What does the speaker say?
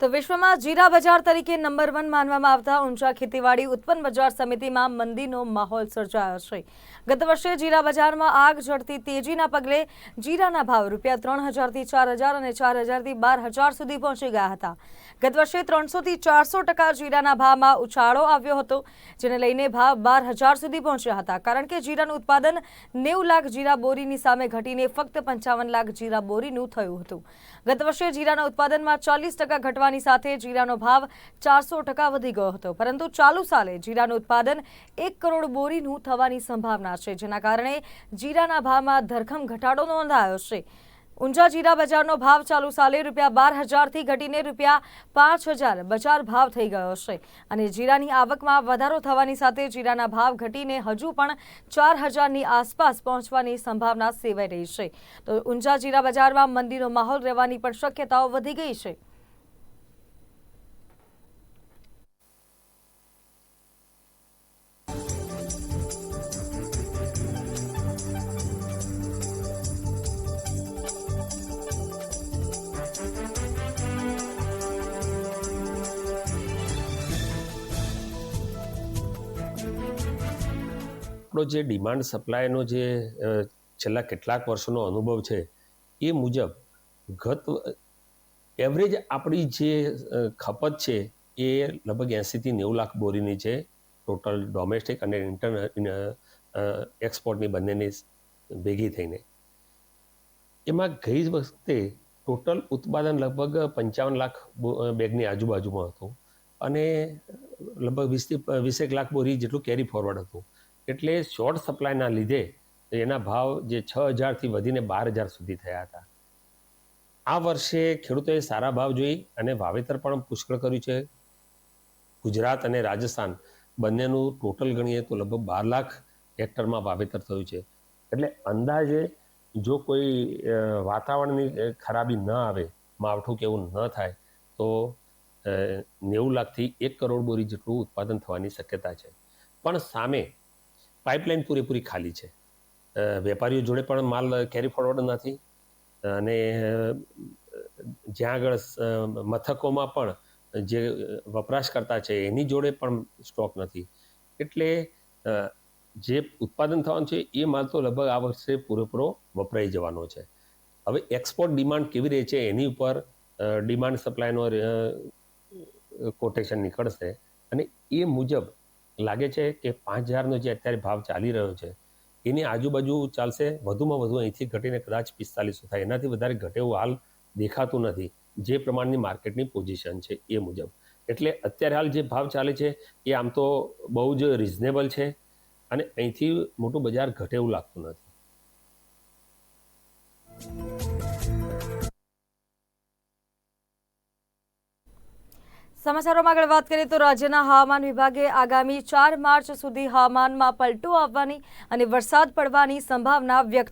તો વિશ્વમાં જીરા બજાર તરીકે નંબર વન માનવામાં આવતા ઊંચા ખેતીવાડી ઉત્પન્ન બજાર સમિતિમાં મંદીનો માહોલ સર્જાયો છે. ગત વર્ષે જીરા બજારમાં આગ ઝડતી તેજીના પગલે જીરાના ભાવ રૂપિયા ત્રણ હજારથી ચાર હજાર અને ચાર હજારથી બાર હજાર સુધી પહોંચી ગયા હતા. ગત વર્ષે ત્રણસોથી ચારસો ટકા જીરાના ભાવમાં ઉછાળો આવ્યો હતો, જેને લઈને ભાવ બાર હજાર સુધી પહોંચ્યા હતા. કારણ કે જીરાનું ઉત્પાદન નેવું લાખ જીરા બોરીની સામે ઘટીને ફક્ત પંચાવન લાખ જીરા બોરીનું થયું હતું. ગત વર્ષે જીરાના ઉત્પાદનમાં ચાલીસ ટકા ઘટવાની સાથે જીરાનો ભાવ ચારસો ટકા વધી ગયો હતો. પરંતુ ચાલુ સાલે જીરાનું ઉત્પાદન એક કરોડ બોરીનું થવાની સંભાવના છે, જેના કારણે જીરાના ભાવમાં ધરખમ ઘટાડો નોંધાયો છે. ઊંઝા જીરા બજારનો ભાવ ચાલુ સાલે રૂપિયા બાર હજારથી ઘટીને રૂપિયા પાંચ હજાર બજાર ભાવ થઈ ગયો છે અને જીરાની આવકમાં વધારો થવાની સાથે જીરાના ભાવ ઘટીને હજુ પણ ચાર હજારની આસપાસ પહોંચવાની સંભાવના સેવાઈ રહી છે. તો ઊંઝા જીરા બજારમાં મંદીનો માહોલ રહેવાની પણ શક્યતાઓ વધી ગઈ છે. આપણો જે ડિમાન્ડ સપ્લાયનો જે છેલ્લા કેટલાક વર્ષોનો અનુભવ છે, એ મુજબ ગત એવરેજ આપણી જે ખપત છે એ લગભગ એંસીથી નેવું લાખ બોરીની છે ટોટલ ડોમેસ્ટિક અને ઇન્ટરનલ એક્સપોર્ટની બંનેની ભેગી થઈને. એમાં ગઈ વખતે ટોટલ ઉત્પાદન લગભગ પંચાવન લાખ બેગની આજુબાજુમાં હતું અને લગભગ વીસથી વીસેક લાખ બોરી જેટલું કેરી ફોરવર્ડ હતું. એટલે શોર્ટ સપ્લાયના લીધે એના ભાવ જે છ હજારથી વધીને બાર હજાર સુધી થયા હતા. આ વર્ષે ખેડૂતોએ સારા ભાવ જોઈ અને વાવેતર પણ પુષ્કળ કર્યું છે. ગુજરાત અને રાજસ્થાન બંનેનું ટોટલ ગણીએ તો લગભગ બાર લાખ હેક્ટરમાં વાવેતર થયું છે. એટલે અંદાજે જો કોઈ વાતાવરણની ખરાબી ન આવે, માવઠું કે એવું ન થાય, તો નેવું લાખથી એક કરોડ બોરી જેટલું ઉત્પાદન થવાની શક્યતા છે. પણ સામે પાઇપલાઇન પૂરેપૂરી ખાલી છે. વેપારીઓ જોડે પણ માલ કેરી ફોરવર્ડ નથી. અને જ્યાં આગળ મથકોમાં પણ જે વપરાશકર્તા છે એની જોડે પણ સ્ટોક નથી. એટલે જે ઉત્પાદન થવાનું છે એ માલ તો લગભગ આ વર્ષે પૂરેપૂરો વપરાઈ જવાનો છે. હવે એક્સપોર્ટ ડિમાન્ડ કેવી રહે છે એની ઉપર ડિમાન્ડ સપ્લાયનો કોટેશન નીકળશે. અને એ મુજબ લાગે છે કે પાંચ હજારનો જે અત્યારે ભાવ ચાલી રહ્યો છે, એની આજુબાજુ ચાલશે? વધુમાં વધુ અહીંથી ઘટીને કદાચ પિસ્તાલીસો થાય. એનાથી વધારે ઘટે એવું હાલ દેખાતું નથી. જે પ્રમાણની માર્કેટની પોઝિશન છે એ મુજબ. એટલે અત્યારે હાલ જે ભાવ ચાલે છે એ આમ તો બહુ જ રિઝનેબલ છે અને અહીંથી મોટું બજાર ઘટે એવું લાગતું નથી. સમાચારોમાં આગળ વાત કરીએ તો રાજ્યના હવામાન વિભાગે આગામી ચાર માર્ચ સુધી હવામાનમાં પલટો આવવાની અને વરસાદ પડવાની સંભાવના વ્યક્ત